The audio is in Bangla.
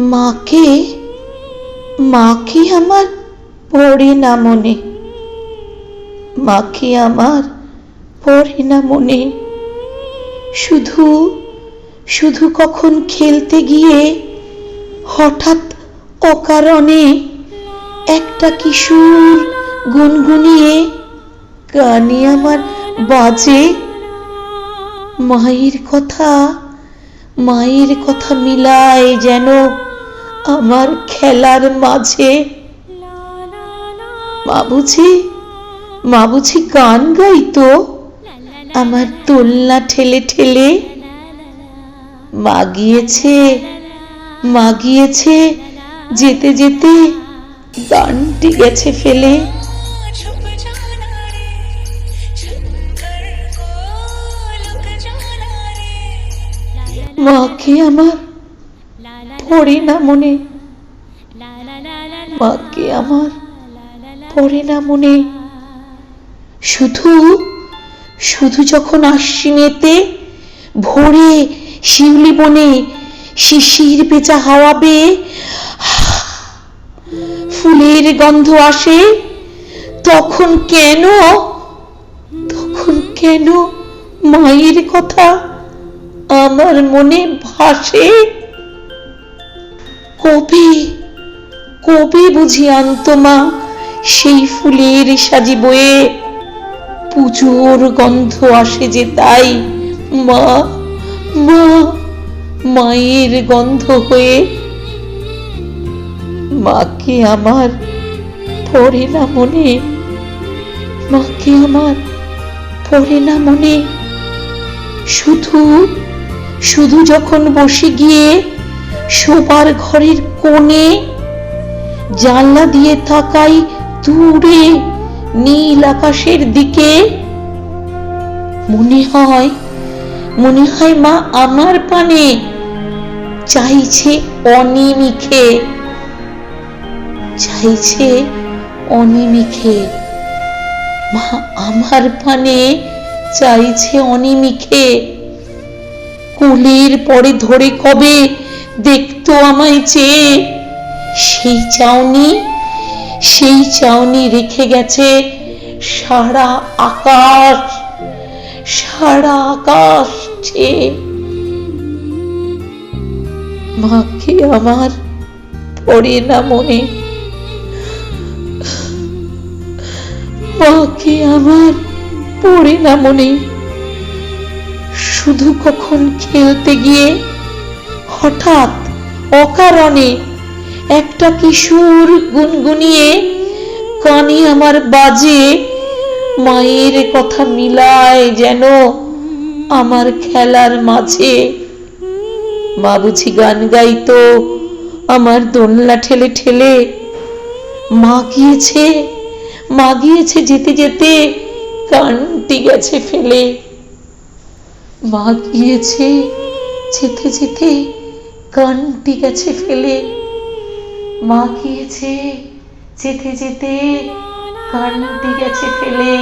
মাকে মাকে আমার পড়ে না মনে। মাকে আমার পড়ে না মনে। শুধু শুধু কখন খেলতে গিয়ে হঠাৎ অকারণে একটা কিশোর গুনগুনিয়ে কানে আমার বাজে। মায়ের কথা মায়ের কথা মিলায় যেন আমার খেলার মাঝে। মা বুঝি মা বুঝি গান গাইতো আমার দোলনা ঠেলে ঠেলে মা গিয়েছে মা গিয়েছে যেতে যেতে গানটি গেছে ফেলে। মাকে আমার পড়ে না মনে। মাকে আমার পড়ে না মনে। শুধু শুধু যখন আশ্বিনেতে ভোরে শিউলি বনে শিশির পেঁচা হাওয়া বেয়ে ফুলের গন্ধ আসে, তখন কেন তখন কেন মায়ের কথা আমার মনে ভাসে? কবি কবি বুঝি আন্তমা সেই ফুলের সাজি বয়ে পুজোর গন্ধ আসে যে তাই। মা মা, মায়ের গন্ধ হয়ে মাকে আমার পড়ে না মনে, মাকে আমার পড়ে না মনে। শুধু শুধু যখন বসে গিয়ে শোবার ঘরের কোণে, জানলা দিয়ে তাকাই দূরে, নীল আকাশের দিকে। মনে হয় মনে হয় মা আমার পানে চাইছে অনিমিখে চাইছে অনিমিখে। মা আমার পানে চাইছে অনিমিখে। কোলের পরে ধরে কবে দেখতো আমায় চেয়ে সেই চাউনি সেই চাউনি রেখে গেছে সারা আকাশ সারা আকাশ চেয়ে মাকে আমার পড়ে না মনে। মাকে আমার পড়ে না মনে। শুধু কখন খেলতে গিয়ে হঠাৎ অকারণে একটা কিশোর গুনগুনিয়ে কানে আমার বাজে মায়ের কথা মিলায় যেন আমার খেলার মাঝে। মা বুঝি গান গাইতো, আমার দোলনা ঠেলে ঠেলে। মা গিয়েছে মা গিয়েছে যেতে যেতে কানটি গেছে ফেলে। মা গিয়েছে যেতে যেতে কানটি গেছে ফেলে। মা গিয়েছে যেতে যেতে কানটি গেছে ফেলে।